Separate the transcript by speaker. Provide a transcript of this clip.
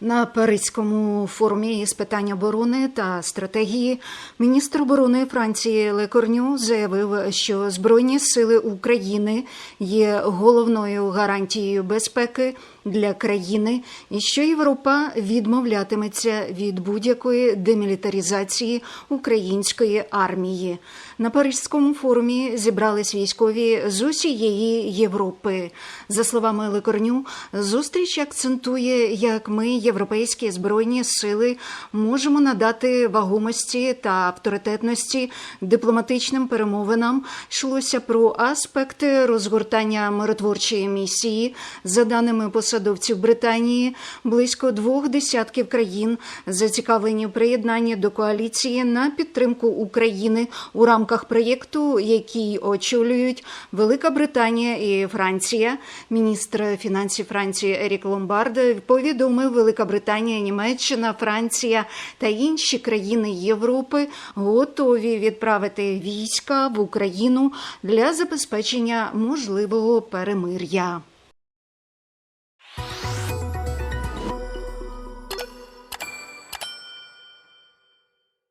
Speaker 1: На Паризькому форумі з питань оборони та стратегії міністр оборони Франції Ле Корню заявив, що Збройні сили України є головною гарантією безпеки для країни, і що Європа відмовлятиметься від будь-якої демілітаризації української армії. На Паризькому форумі зібрались військові з усієї Європи. За словами Лекорню, зустріч акцентує, як ми, європейські збройні сили, можемо надати вагомості та авторитетності дипломатичним перемовинам. Йшлося про аспекти розгортання миротворчої місії. За даними посадовців Британії, близько двох десятків країн зацікавлені в приєднанні до коаліції на підтримку України у рамках проєкту, який очолюють Велика Британія і Франція. Міністр фінансів Франції Ерік Ломбард повідомив, Велика Британія, Німеччина, Франція та інші країни Європи готові відправити війська в Україну для забезпечення можливого перемир'я.